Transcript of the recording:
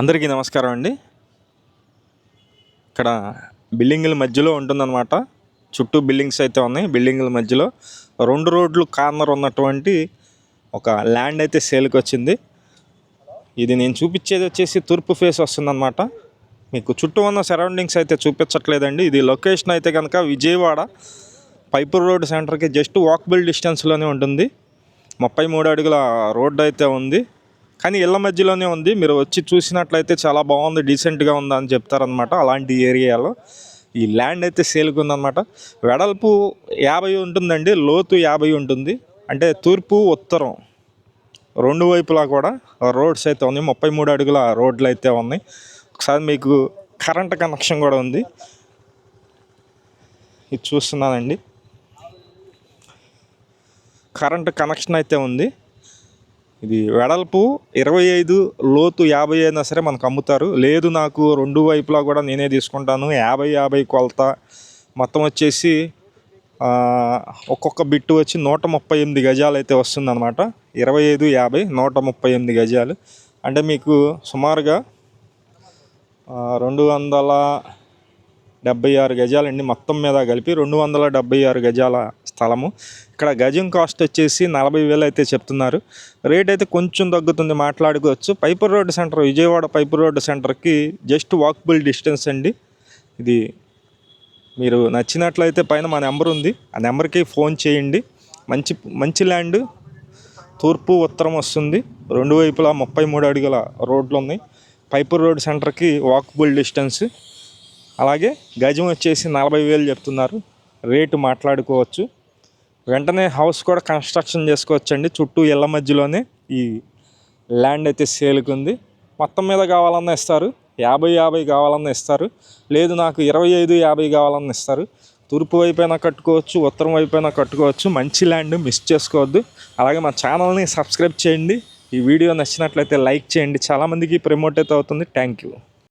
అందరికీ నమస్కారం అండి. ఇక్కడ బిల్డింగుల మధ్యలో ఉంటుందన్నమాట. చుట్టూ బిల్డింగ్స్ అయితే ఉన్నాయి. బిల్డింగుల మధ్యలో రెండు రోడ్లు కార్నర్ ఉన్నటువంటి ఒక ల్యాండ్ అయితే సేల్కి వచ్చింది. ఇది నేను చూపించేది వచ్చేసి తూర్పు ఫేస్ వస్తుందన్నమాట. మీకు చుట్టూ ఉన్న సరౌండింగ్స్ అయితే చూపించట్లేదండి. ఇది లొకేషన్ అయితే కనుక విజయవాడ పైపూర్ రోడ్ సెంటర్కి జస్ట్ వాకబుల్ డిస్టెన్స్లోనే ఉంటుంది. ముప్పై మూడు అడుగుల రోడ్డు అయితే ఉంది. కానీ ఇళ్ళ మధ్యలోనే ఉంది. మీరు వచ్చి చూసినట్లయితే చాలా బాగుంది. డీసెంట్గా ఉంది అని చెప్తారనమాట అలాంటి ఏరియాలో. ఈ ల్యాండ్ అయితే సేల్కి ఉందన్నమాట. వెడల్పు యాభై ఉంటుందండి. లోతు యాభై ఉంటుంది. అంటే తూర్పు ఉత్తరం రెండు వైపులా కూడా రోడ్స్ అయితే ఉన్నాయి. ముప్పై మూడు అడుగుల రోడ్లు అయితే ఉన్నాయి. ఒకసారి మీకు కరెంట్ కనెక్షన్ కూడా ఉంది. ఇది చూస్తున్నానండి. కరెంట్ కనెక్షన్ అయితే ఉంది. ఇది వెడల్పు ఇరవై ఐదు లోతు యాభై అయినా సరే మనకు అమ్ముతారు. లేదు నాకు రెండు వైపులా కూడా నేనే తీసుకుంటాను. యాభై యాభై కొలత. మొత్తం వచ్చేసి ఒక్కొక్క బిట్టు వచ్చి నూట ముప్పై ఎనిమిది గజాలు అయితే వస్తుందన్నమాట. ఇరవై ఐదు యాభై నూట ముప్పై ఎనిమిది గజాలు. అంటే మీకు సుమారుగా రెండు వందల డెబ్బై ఆరు గజాలండి. మొత్తం మీద కలిపి రెండు వందల డెబ్బై ఆరు గజాల స్థలము. ఇక్కడ గజం కాస్ట్ వచ్చేసి నలభై వేలు అయితే చెప్తున్నారు. రేట్ అయితే కొంచెం తగ్గుతుంది మాట్లాడుకోవచ్చు. Paipar road centre Vijayawada Paipar road సెంటర్కి జస్ట్ వాకబుల్ డిస్టెన్స్ అండి. ఇది మీరు నచ్చినట్లయితే పైన మా నెంబర్ ఉంది. ఆ నెంబర్కి ఫోన్ చేయండి. మంచి మంచి ల్యాండ్ తూర్పు ఉత్తరం వస్తుంది. రెండు వైపులా ముప్పై మూడు అడుగుల రోడ్లు ఉన్నాయి పైపూర్ రోడ్ సెంటర్కి వాకబుల్ డిస్టెన్స్. అలాగే గజం వచ్చేసి నలభై వేలు చెప్తున్నారు. రేటు మాట్లాడుకోవచ్చు. వెంటనే హౌస్ కూడా కన్స్ట్రక్షన్ చేసుకోవచ్చు అండి చుట్టూ ఇళ్ళ మధ్యలోనే ఈ ల్యాండ్ అయితే సేల్కి ఉంది మొత్తం మీద కావాలన్నా ఇస్తారు. యాభై యాభై కావాలన్నా ఇస్తారు. లేదు నాకు ఇరవై ఐదు యాభై కావాలన్నా ఇస్తారు. తూర్పు వైపైనా కట్టుకోవచ్చు ఉత్తరం వైపైనా కట్టుకోవచ్చు. మంచి ల్యాండ్ మిస్ చేసుకోవద్దు. అలాగే మా ఛానల్ని సబ్స్క్రైబ్ చేయండి. ఈ వీడియో నచ్చినట్లయితే లైక్ చేయండి. చాలామందికి ప్రమోట్ అయితే అవుతుంది. Thank you